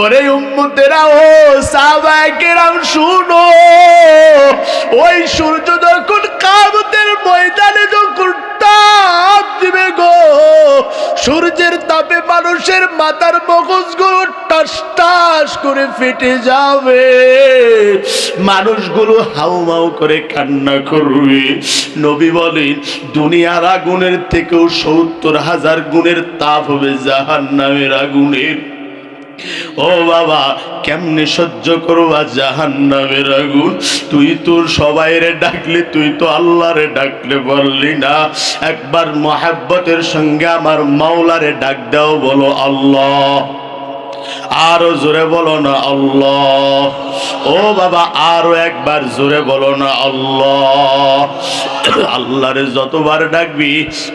ওরে উম্মতেরা, ও সাহাবায়ে শুনো। ওই সূর্য যখন কামতের ময়দানে যখন তাপ দিবে গো, সূর্যের তাপে মানুষের মাথার মগজগুলো টাস টাস করে ফেটে যাবে। মানুষগুলো হাউমাউ করে কান্না করবে। নবী বলেন, দুনিয়ার আগুনের থেকেও সত্তর হাজার গুণের তাপ হবে জাহান নামের আগুনের। ও বাবা, কেমনে সহ্য করবা জাহান নামের আগুন? তুই তোর সবাইরে ডাকলে, তুই তো আল্লাহরে ডাকলে বললি না। একবার মহাব্বতের সঙ্গে আমার মাওলারে ডাক দাও, বলো আল্লাহ। আরও জোরে বলো না আল্লাহ। ও বাবা, আরও একবার জোরে বলো না আল্লাহ। আল্লাহরে যতবার ডাকবি,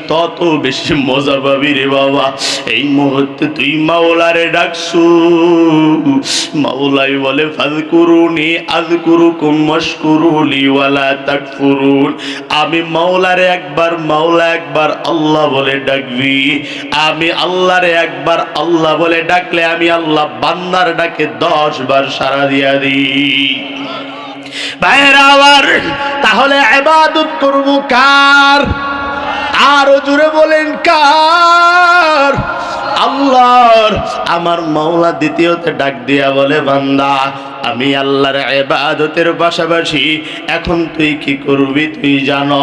তত বেশি মজা পাবি রে বাবা। এই মুহূর্তে তুই মাওলারে ডাকছু মাওলাই বলে ফাজ করুনি আজ করুকুম মশকুরুলি ওয়ালা তাকফুরুন। আমি মাওলারে একবার, মাওলা একবার আল্লাহ বলে ডাকবি। আমি আল্লাহরে একবার আল্লাহ বলে ডাকলে আমি আল্লাহ বান্দার ডাকে দশ বার সারা দিয়া দিই ভাইয়েরা আবার তাহলে এবাদত করব কার? আরও জুড়ে বলেন কার? আল্লাহর, আমার মাওলা দ্বিতীয়তে ডাক দিয়া বলে, বান্দা আমি আল্লাহর ইবাদতের পাশাপাশি এখন তুই কি করবি তুই জানো?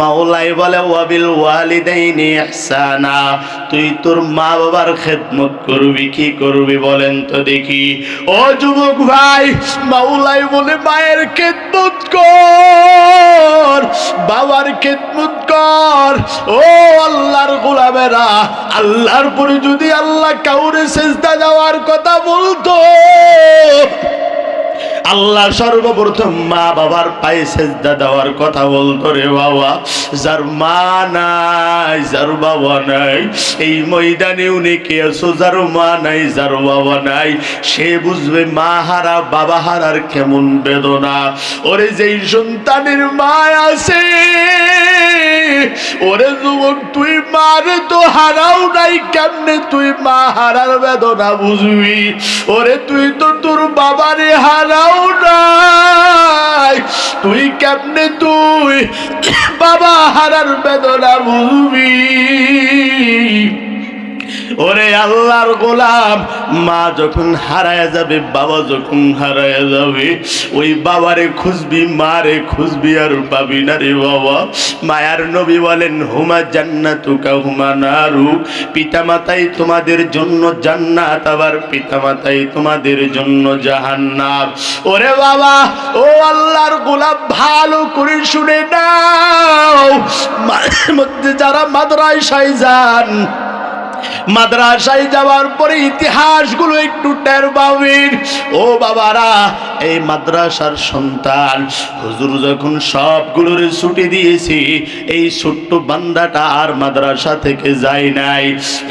মাওলাই বলে, ওয়াবিল ওয়ালিদাইনি ইহসানা। তুই তোর মা বাবার খেদমত করবি, কি করবি বলেন তো দেখি। ও যুবক ভাই মাওলাই বলে, মায়ের খেদমত কর, বাবার খেদমত কর। ও আল্লাহর গোলামেরা, আল্লাহর পরে যদি আল্লাহ কাউরে সেজদা যাওয়ার কথা বলতো আল্লাহ সর্বপ্রথম মা বাবার পায়ে সেজদা দেওয়ার কথা বলতো রে বাবা। যার মা নাই, যার বাবা নাই, এই ময়দানে উনি কে আছো? যার মা নাই, যার বাবা নাই। সে বুঝবে মা হারা, বাবা হারার কেমন বেদনা। ওরে যেই সন্তানের মা আছে, ওরে যুবক, তুই মারে তো হারাও নাই, কেমনে তুই মা হারার বেদনা বুঝবি? ওরে তুই তো তোর বাবারে হারাও নাই। তুই কেমনে তুই? বাবা হারার বেদনা বুঝবি। ওরে আল্লাহর গোলাম, মা যখন হারায় যাবে, বাবা যখন হারায় যাবে, ওই বাবারে খুঁজবি, মারে খুঁজবি আর পাবি না রে বাবা। মায়ার নবী বলেন, হুমা জান্নাতুকা, হুমা নারু। পিতামাতাই তোমাদের জন্য জান্নাত, আবার পিতামাতাই তোমাদের জন্য জাহান্নাম। ওরে বাবা, ও আল্লাহর গোলাম, ভালো করে শুনে নাও। মধ্যে যারা মাদ্রাসায় যান মাদ্রাসায় যাওয়ার পরে ইতিহাসগুলো একটু টের পাবেন। ও বাবারা, এই মাদ্রাসার সন্তান, হুজুর যখন সবগুলোর ছুটি দিয়েছি, এই ছোট্ট বান্দাটা আর মাদ্রাসা থেকে যায় নাই।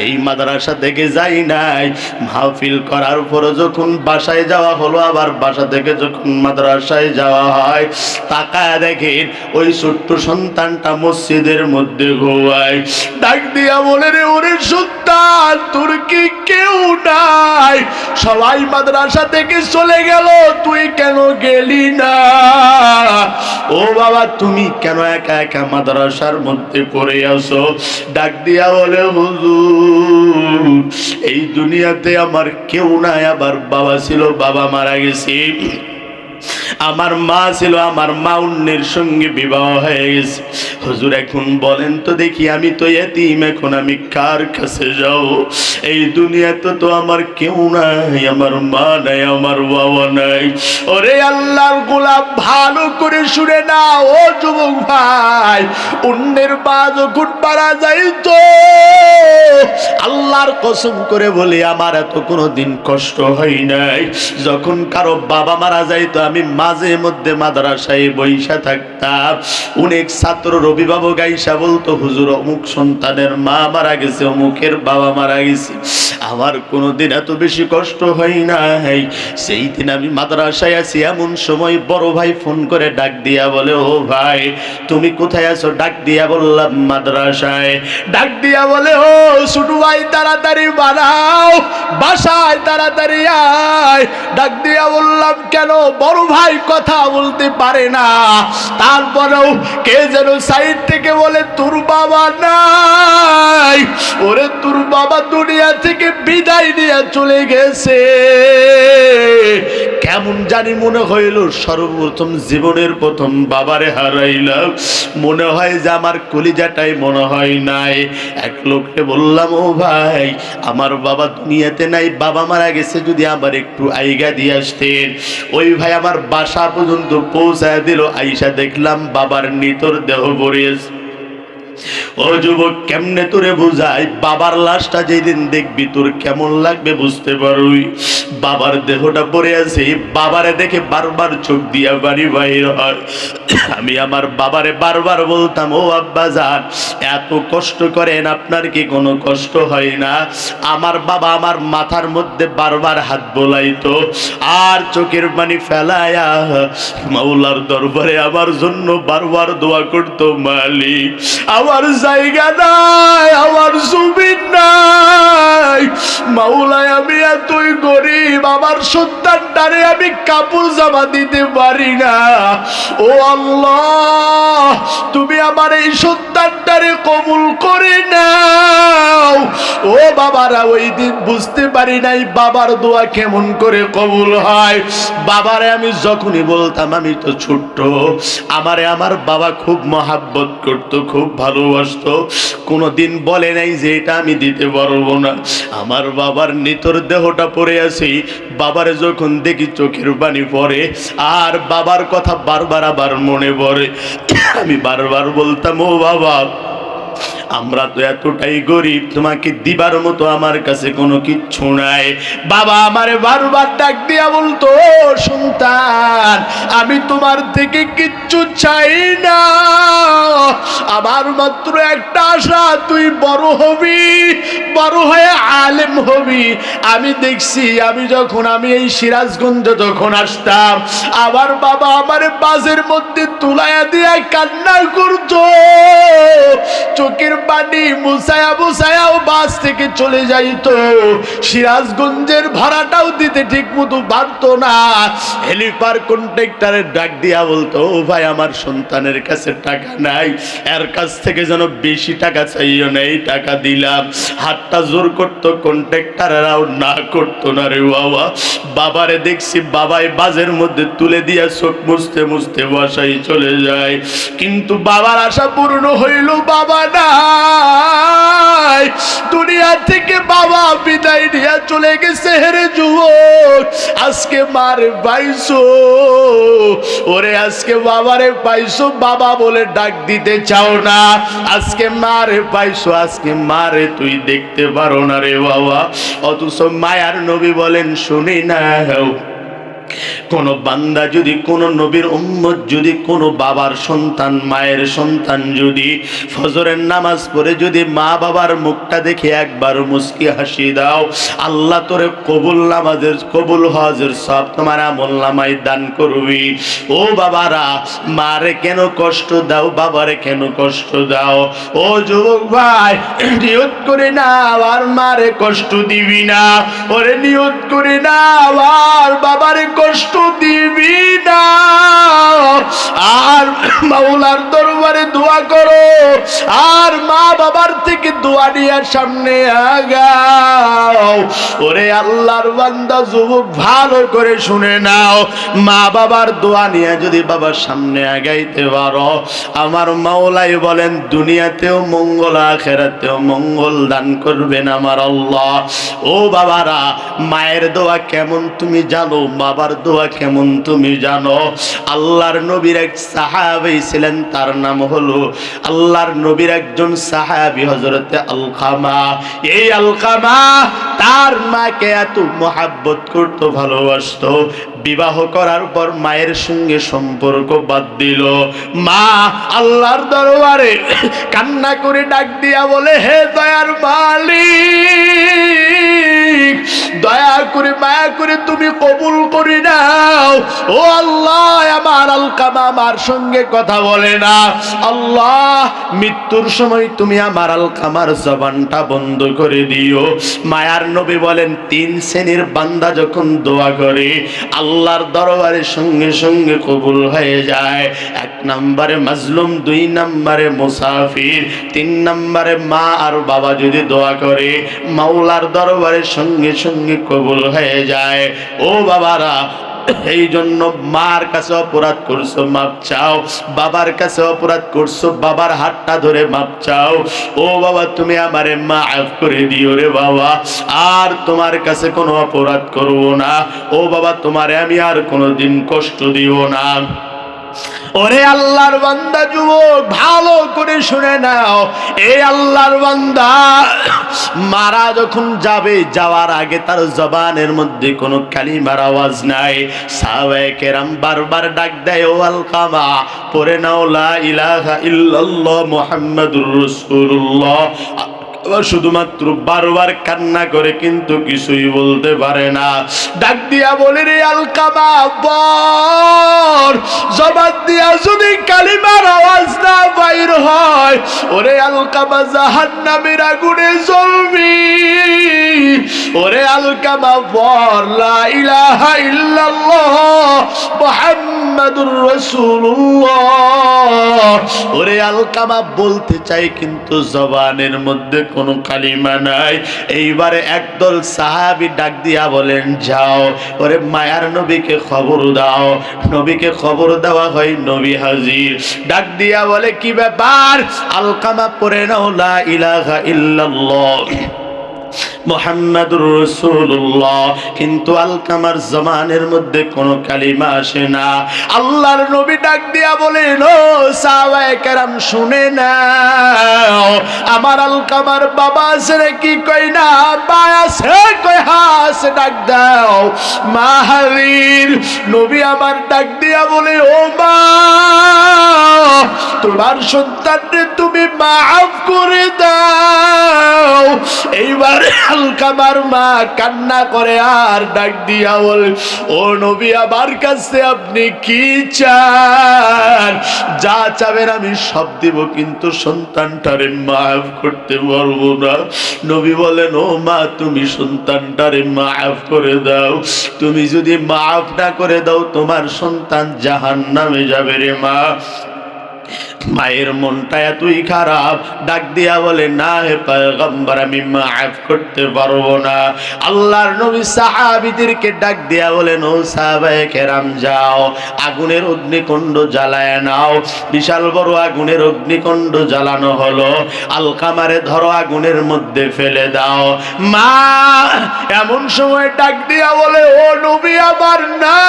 এই মাদ্রাসা থেকে যায় নাই। মাহফিল করার পরে যখন বাসায় যাওয়া হলো, আবার বাসা থেকে যখন মাদ্রাসায় যাওয়া হয়, তাকায় দেখেন ওই ছোট্ট সন্তানটা মসজিদের মধ্যে ঘুমায়। ডাক দিয়া বলে, রে, ওরে সন্তান তোর কি কেউ নাই। সবাই মাদ্রাসা থেকে চলে গেল, তুই কেন গেলি না? ও বাবা, তুমি কেন একা একা মাদ্রাসার মধ্যে পড়ে আসো ডাক দিয়া বলে এই দুনিয়াতে আমার কেউ নাই, আবার বাবা ছিল, বাবা মারা গেছে। আমার মা ছিল, আমার মা অন্যের সঙ্গে বিবাহ হয়ে গেছে। হুজুর এখন বলেন তো দেখি আমি তো এতিম, এখন আমি কার কাছে যাও এই দুনিয়াতে তো আমার কেউ নাই, আমার মা নাই, আমার বাবা নাই। ওরে আল্লাহর গোলাপ ভালো করে শুনে না ও যুবক ভাই। অন্যের মা যখন মারা তো আল্লাহর কসম করে বলি, আমার এত কোনো দিন কষ্ট হয় নাই। যখন কারও বাবা মারা যায় তো আমি মাঝে মধ্যে মাদ্রাসায় বৈশা থাকতাম। অনেক ছাত্র অভিভাবক আইসা বলতো, হুজুর, অমুক সন্তানের মা মারা গেছে, অমুকের বাবা মারা গেছে। আমার কোনোদিন এত বেশি কষ্ট হয় নাই। সেই দিন আমি মাদ্রাসায় আছি, এমন সময় বড় ভাই ফোন করে ডাক দিয়া বলে, ও ভাই, তুমি কোথায় আছো? ডাক দিয়া বললাম, মাদ্রাসায়। ডাক দিয়া বলে, ও, ছোট ভাই, তাড়াতাড়ি বানাও, বাসায় তাড়াতাড়ি আয়। ডাক দিয়া বললাম, কেন? বড় ভাই কথা বলতে পারে না। তারপরেও কে যেন সাইড থেকে বলে, তোর বাবা নাই। ওরে, তোর বাবা দুনিয়া থেকে বিদায় নিয়ে চলে গেছে। কেমন জানি মনে হইল সর্বপ্রথম জীবনের প্রথম বাবারে হারাইলাম। মনে হয় যে আমার কলিজাটাই মনে হয় নাই। এক লোককে বললাম, ও ভাই, আমার বাবা দুনিয়াতে নাই, বাবা মারা গেছে, যদি আবার একটু আইগা দিয়ে আসতেন। ওই ভাই আমার বাসা পর্যন্ত পৌঁছায় দিল, আইসা দেখলাম বাবার নিতর দেহ পড়িয়েছে ও যুবক, কেমনে তোরে বুঝাই? বাবার লাশটা যেদিন দেখবি, তোর কেমন লাগবে বুঝতে পারবি? বাবার দেহটা পড়ে আছে, বাবারে দেখে বারবার চোখ দিয়া বাড়ি বাহির হয়। আমি আমার বাবারে বারবার বলতাম, ও আব্বা যান এত কষ্ট করেন, আপনার কি কোনো কষ্ট হয় না? আমার বাবা আমার মাথার মধ্যে বারবার হাত বোলাইতো, আর চোখের পানি ফেলায়া মাওলার দরবারে আমার জন্য বারবার দোয়া করতো মালিক। আমার জায়গা নাই, আমার জমিন নাই। মাওলায় আমি এতই গরিব, আমার সন্তানটারে আমি কাপড় জামা দিতে পারি না। ও আল্লাহ, তুমি আমার এই সন্তানটারে কবুল করে নাও। ও বাবারা, ওই দিন বুঝতে পারি নাই বাবার দোয়া কেমন করে কবুল হয়। বাবারে আমি যখনই বলতাম, আমি তো ছোট্ট, আমারে আমার বাবা খুব মহাব্বত করত, খুব ভালোবাসতো কোনোদিন বলে নাই যে এটা আমি দিতে পারব না। আমার বাবার নিতর দেহটা পড়ে আছি। বাবার যখন দেখি চোখের পানি পড়ে, আর বাবার কথা বারবার আবার মনে পড়ে। আমি বারবার বলতাম, ও বাবা আমরা তো এতটাই গরিব, তোমাকে দিবার মতো আমার কাছে কোনো কিচ্ছু নাই। বাবা আমারে বারবার ডাক দিয়া বলতো সন্তান আমি তোমার থেকে কিচ্ছু চাই না। আমার মাত্র একটা আশা, তুই বড় হবি, বড় হয়ে আলেম হবি। আমি দেখছি, আমি যখন, আমি এই সিরাজগঞ্জে যখন আসতাম, আমার বাবা আমার বাজের মধ্যে তুলাইয়া দিয়া কান্না করতো। চোখের সিরাজগঞ্জের ভাড়াটাও দিতে ঠিক মতো পারতো না। হেলিপার কন্ট্রাক্টরের ডাক দিয়া বলতো, ও ভাই, আমার সন্তানের কাছে টাকা নাই। এর কাছ থেকে যেন বেশি টাকা চাইও না, এই টাকা দিলাম। হাতটা জোর করতো কন্ট্রাক্টরেরাও না করতো না রে বাবা। বাবারে দেখছি বাবাই বাজের মধ্যে তুলে দিয়া চোখ মুছতে মুছতে বাসায় চলে যায়। কিন্তু বাবার আশা পূর্ণ হইল, বাবা নাই দুনিয়া থেকে বাবা বিদায় নিয়ে চলে গেছে হেরে যুবক। আজকে মারে পাইছো। ওরে, আজকে বাবারে পাইছো। বাবা বলে ডাক দিতে চাও না। আজকে মারে পাইছো। আজকে মারে তুই দেখতে পারো না রে বাবা। অথচ মায়ার নবী বলেন, শুনি না কোন বান্দা যদি, কোন নবীর উম্মত যদি, কোন বাবার সন্তান, মায়ের সন্তান যদি ফজরের নামাজ পড়ে যদি মা বাবার মুখটা দেখে একবার মুস্কি হাসি দাও, আল্লাহ তোরে কবুল নামাজের, কবুল হজের সব তোমার আমল নামাই দান করবি। ও বাবারা, মারে কেন কষ্ট দাও, বাবারে কেন কষ্ট দাও? ও যুবক ভাই, নিয়ত করে না আবার মারে কষ্ট দিবি না। ওরে নিয়ত করে না আবার বাবারে কষ্ট দিবি আর মাওলার দরবারে দোয়া করো। আর মা বাবার থেকে দোয়া নিয়ে সামনে আগাও। ওরে আল্লাহর বান্দা, যুবক, ভালো করে শুনে নাও। মা বাবার দোয়া নিয়ে যদি বাবার সামনে আগাইতে পারো। আমার মাওলাই বলেন, দুনিয়াতেও মঙ্গল, আখেরাতেও মঙ্গল দান করবেন আমার আল্লাহ। ও বাবারা, মায়ের দোয়া কেমন তুমি জানো? বাবার বাবার দোয়া কেমন তুমি জানো? আল্লাহর নবীর এক সাহাবি ছিলেন, তার নাম হলো আল্লাহর নবীর একজন সাহাবি হজরতে আলকামা। এই আলকামা তার মাকে এত মহাব্বত করতো, ভালোবাসতো। বিবাহ করার পর মায়ের সঙ্গে সম্পর্ক বাদ দিল। মা আল্লাহর দরবারে কান্না করে ডাক দিয়া বলে, হে দয়ার মালিক করে মায়া করে তুমি কবুল করে নাও। ও আল্লাহ, আমার আলকামা আমার সঙ্গে কথা বলে না। আল্লাহ, মৃত্যুর সময় তুমি আমার আলকামার জবানটা বন্ধ করে দিও। মায়ার নবী বলেন, তিন শ্রেণির বান্দা যখন দোয়া করে, আল্লাহর দরবারের সঙ্গে সঙ্গে কবুল হয়ে যায়। এক নম্বরে মাজলুম, দুই নম্বরে মুসাফির, তিন নম্বরে মা আর বাবা যদি দোয়া করে, মাওলার দরবারের সঙ্গে সঙ্গে কবুল হয়ে যায়। ও বাবারা, এই জন্য মার কাছে অপরাধ করছ, মাপ চাও। বাবার কাছে অপরাধ করছ, বাবার হাতটা ধরে মাপ চাও। ও বাবা, তুমি আমারে মাফ করে দিও রে বাবা। আর তোমার কাছে কোনো অপরাধ করব না। ও বাবা, তোমারে আমি আর কোনো দিন কষ্ট দিও না। ওরে আল্লাহর বান্দা যুবক, ভালো করে শুনে নাও। এই আল্লাহর বান্দা, মারা যখন যাবে, যাওয়ার আগে তার জবানের মধ্যে কোনো কালিমার আওয়াজ নাই। সাহাবায়ে কেরাম বারবার ডাক দেয়, ও আলকামা পরে নাও, লা ইলাহা ইল্লাল্লাহ মুহাম্মাদুর রাসূলুল্লাহ। আবার শুধুমাত্র বারবার কান্না করে কিন্তু কিছুই বলতে পারে না। ডাক দিয়া বলে রে আলকামা, বর। জবান দিয়া যদি কালিমার আওয়াজ না বাইর হয়, ওরে আলকামা, জাহান্নামের আগুনে জ্বলবি। ওরে আলকামা, বর, লা ইলাহা ইল্লাল্লাহ, মুহাম্মাদুর রাসূলুল্লাহ। ওরে আলকামা, বলতে চাই কিন্তু জবানের মধ্যে কোনো কালিমা নাই। এইবারে একদল সাহাবি ডাক দিয়া বলেন, যাও, ওরে মায়ার নবীকে খবর দাও। নবীকে খবর দেওয়া হয় নবী হাজির। ডাক দিয়া বলে, কি ব্যাপার? আলকামা পরে নাও, লা ইলাহা ইল্লাল্লাহ। মোহাম্মদুর রসুল্লাহ কিন্তু আলকামার জমানের মধ্যে কোনো কালিমা আসে না। আল্লাহর নবী ডাক দিয়া বলেন, ও সাহাবায়ে শুনে না আমার আলকামার বাবা আছে কি কই না? আছে কই হাস ডাক দাও। মাহাবীর নবী আমার ডাক দিয়া বলে, ও মা, তোমার সন্তানকে তুমি মাফ করে দাও। এইবার আলকামার মা কান্না করে আর ডাক দিয়া বলে, ও নবী, আমার কাছে আপনি কি চান? যা চাবেন আমি সব দিব, কিন্তু সন্তানটারে মাফ করতে পারব না। নবী বলেন, ও মা, তুমি সন্তানটারে মাফ করে দাও। তুমি যদি মাফ না করে দাও, তোমার সন্তান জাহান নামে যাবে রে মা। মায়ের মনটা এতই খারাপ। ডাক দিয়া বলে, না হে পয়গম্বর, আমি মাফ করতে পারব না। আল্লাহর নবী সাহাবীদেরকে ডাক দিয়া বলেন ও সাহাবায়ে কেরাম, যাও। আগুনের অগ্নিকুণ্ড জ্বালায় নাও। বিশাল বড় আগুনের অগ্নিকুণ্ড জ্বালানো হলো। আলকামারে ধরো আগুনের মধ্যে ফেলে দাও। মা, এমন সময় ডাক দিয়া বলে, ও নবী, আমার না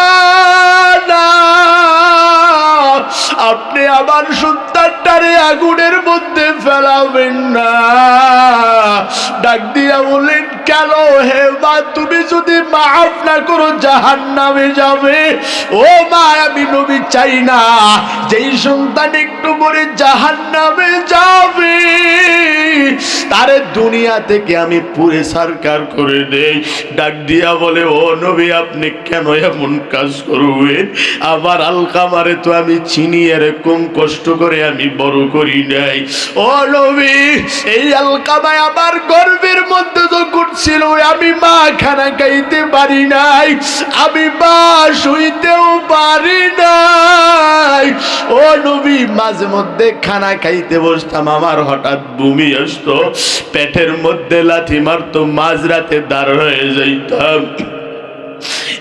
না। আপনি আমার সন্তানটারে আগুনের মধ্যে ফেলাবেন না। ডাক দিয়া বলেন, কেন হে মা, তুমি যদি মাফ না করো জাহান নামে যাবে। ও মা নবী চাই না। যেই সন্তান একটু পরে জাহান নামে যাবে, তারে দুনিয়া থেকে আমি পুরে সরকার করে দেই। ডাক দিয়া বলে, ও নবী, আপনি কেন এমন কাজ করবেন? আমার আলকামারে তো আমি চিনি এরকম কষ্ট করে আমি বড় করি নাই। ও নবী, এই আলকামায় আমার গর্বের মধ্যে যখন ছিল, আমি মা খানা খাইতে পারি নাই। আমি মা শুইতেও পারি নাই ও নবী, মাঝে মধ্যে খানা খাইতে বসতাম, আমার হঠাৎ বমি আসতো, পেটের মধ্যে লাঠি মারতো, মাঝরাতে দাঁড় হয়ে যাইতাম।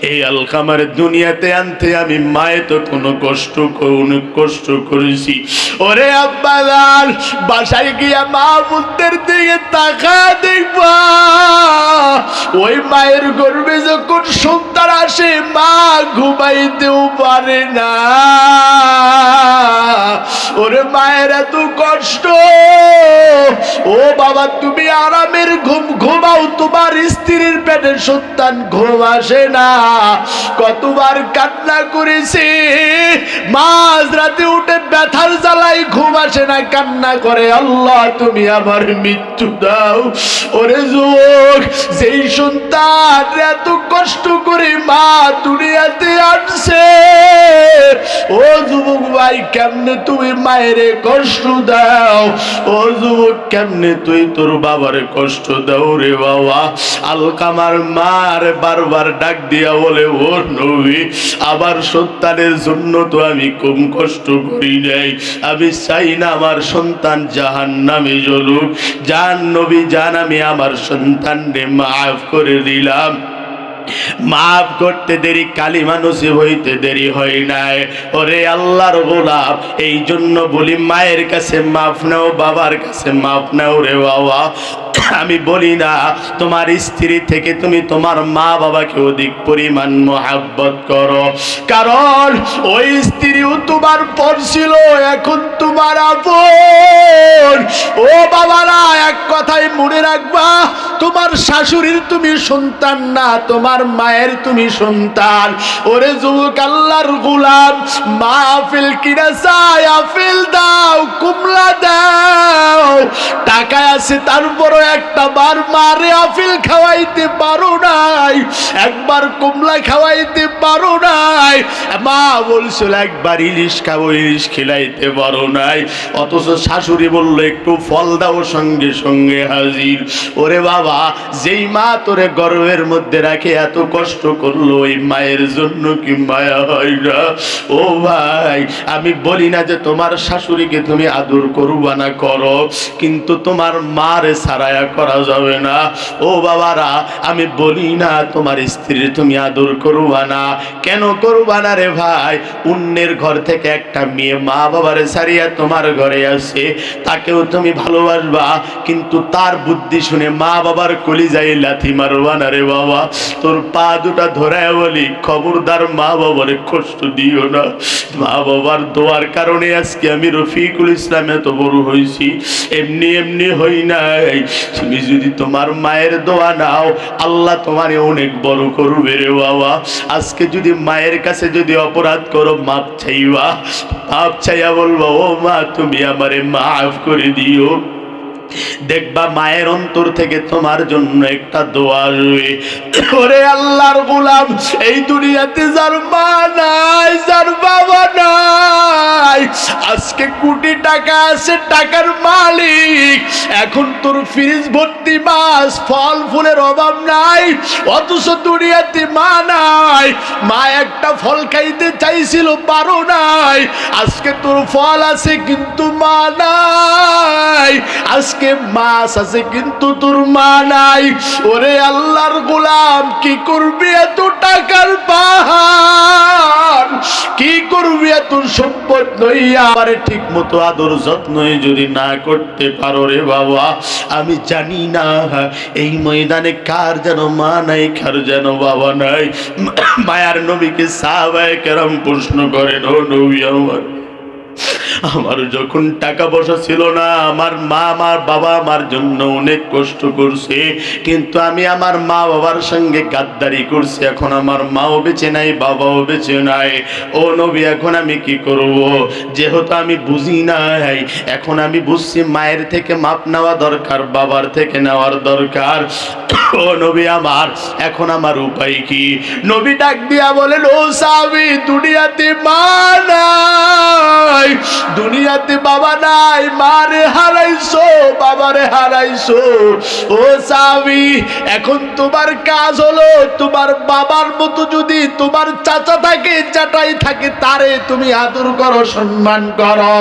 এই আলকামার দুনিয়াতে আনতে আমি মায়ে তো কোনো কষ্ট অনেক কষ্ট করেছি। ওরে আব্বালাল বাসায় গিয়া মা বুদ্ধের দিকে তাকা দেখবা। ওই মায়ের গর্বে যখন সন্তান আসে, মা ঘুমাইতেও পারে না। ওরে মায়ের এত কষ্ট। ও বাবা, তুমি আরামের ঘুম ঘুমাও, তোমার স্ত্রীর পেটে সন্তান ঘুম আসে না। কতবার কান্না করেছি। মাঝ রাতে উঠে ব্যথার জ্বালাই ঘুম আসে না, কান্না করে, আল্লাহ, তুমি আমার মৃত্যু দাও। ওরে যুবক, যেই সন্তান এত কষ্ট করে মা দুনিয়াতে আসছে। ও যুবক ভাই, কেমনে তুমি মায়ের কষ্ট দাও? ও যুবক, কেমনে তুই তোর বাবার কষ্ট দাও রে বাবা? আলকামার মার বারবার ডাক দিয়া বলে, ও নবী আবার সন্তানের জন্য তো আমি কম কষ্ট করি নাই। আমি চাই না আমার সন্তান জাহান নামে জ্বলুক। জান নবী, জান আমি আমার সন্তানকে মাফ করে দিলাম। মাফ করতে দেরি কালী মানুষে হইতে দেরি হয় নাই। ওরে আল্লাহর গোলাপ এই জন্য বলি, মায়ের কাছে মাফ নাও, বাবার কাছে মাফ নাও রে বাবা। আমি বলি না, তোমার স্ত্রী থেকে তুমি তোমার মা বাবাকে অধিক পরিমাণ মহাব্বত করো। কারণ ওই স্ত্রীও তোমার পর ছিল, এখন তোমার আপন। ও বাবারা, এক কথাই মনে রাখবা, তোমার শাশুড়ির তুমি সন্তান না, তোমার মায়ের তুমি সন্তান। ওরে যুবক আল্লাহর গুলাম মা আফিল কিনা চাই আফিল দাও কুমলা দাও। টাকা আছে, তারপরও একটা বার মারে আফিল খাওয়াইতে পারো নাই। একবার কমলা খাওয়াইতে পারো নাই। মা বলছিল, একবার ইলিশ খাব, ইলিশ খেলাইতে পারো নাই। অথচ শাশুড়ি বলল, একটু ফল দাও, সঙ্গে সঙ্গে হাজির। ওরে বাবা, যেই মা তোরে গর্বের মধ্যে রাখে, এত কষ্ট করল, ওই মায়ের জন্য কি মায়া হয় না? ও ভাই, আমি বলি না যে তোমার শাশুড়িকে তুমি আদর করবা না, করো। কিন্তু তোমার মারে সারায়া করা যাবে না। ও বাবারা, আমি বলি না তোমার স্ত্রীর তুমি আদর করবা না। কেন করবা না রে ভাই? অন্যের ঘর থেকে একটা মেয়ে মা বাবারে সারিয়া তোমার ঘরে আসে। তাকেও তুমি ভালোবাসবা, কিন্তু তার বুদ্ধি শুনে মা বাবার কলি যাই লাথি মারবা না রে বাবা। তোর পা দুটা ধরায় বলি, খবরদার মা বাবারে কষ্ট দিও না। মা বাবার দোয়ার কারণে আজকে আমি রফিকুল ইসলাম এত বড় হয়েছি। এমনি এমনি হই নাই। তুমি যদি তোমার মায়ের দোয়া নাও, আল্লাহ তোমারে অনেক বড় করবে রে বাবা। আজকে যদি মায়ের কাছে যদি অপরাধ করো, মাপ চাইবা। মাপ চাইয়া বলব, ও মা, তুমি আমারে মাফ করে দিও। দেখবা মায়ের অন্তর থেকে তোমার জন্য একটা দোয়া আসবে ওরে আল্লাহর গোলাম, এই দুনিয়াতে যার মা নাই, যার বাবা নাই, আজকে কোটি টাকা আছে, টাকার মালিক। এখন তোর ফ্রিজ ভর্তি মাছ, ফল ফুলের অভাব নাই, অথচ দুনিয়াতে মা নাই। মা একটা ফল খাইতে চাইছিল, পারো নাই। আজকে তোর ফল আছে, কিন্তু মা নাই। আজকে মাছ আছে, কিন্তু তোর মা নাই। ওরে আল্লাহর গোলাম, কি করবি এত টাকার পাহাড় কি করবি এত সম্পদ নইয়া আমারে ঠিক মতো আদর যত্নই যদি না করতে পারো রে বাবা, আমি জানি না এই ময়দানে কার যেন মা নাই, কার যেন বাবা নাই। মায়ার নবীকে সাহাবায়ে কেরম প্রশ্ন করেন, ও নবী আমার আমার যখন টাকা পয়সা ছিল না, আমার মা আমার বাবা আমার জন্য অনেক কষ্ট করছে। কিন্তু আমি আমার মা বাবার সঙ্গে গাদ্দারি করছি, এখন আমার মাও বেঁচে নাই, বাবাও বেঁচে নাই। ও নবী, এখন আমি কি করব? যেহেতু আমি বুঝি নাই, এখন আমি বুঝছি মায়ের থেকে মাপ নেওয়া দরকার, বাবার থেকে নেওয়ার দরকার। ও নবী আমার, এখন আমার উপায় কি? নবী ডাক দিয়া বলেন, ও সাবি দুনিয়াতে মা নাই। দুনিয়াতে বাবা নাই, মারে হারাইছো, বাবারে হারাইছো। ও স্বামী, এখন তোমার কাজ হলো, তোমার বাবার মতো যদি তোমার চাচা থাকে চাটাই থাকে, তারে তুমি আদর করো, সম্মান করো।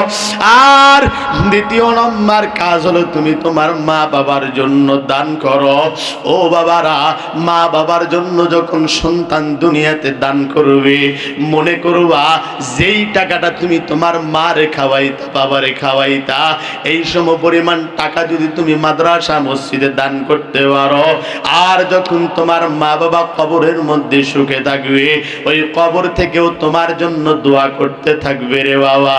আর দ্বিতীয় নম্বর কাজ হলো, তুমি তোমার মা বাবার জন্য দান করো। ও বাবারা, মা বাবার জন্য যখন সন্তান দুনিয়াতে দান করবে, মনে করবা, যেই টাকাটা তুমি তোমার মারে খাওয়াইতা, বাবারে খাওয়াইতা। এই সম পরিমাণ টাকা যদি তুমি মাদ্রাসা, মসজিদে দান করতে পারো, আর যখন তোমার মা বাবা কবরের মধ্যে সুখে থাকবে, ওই কবর থেকেও তোমার জন্য দোয়া করতে থাকবে রে বাবা।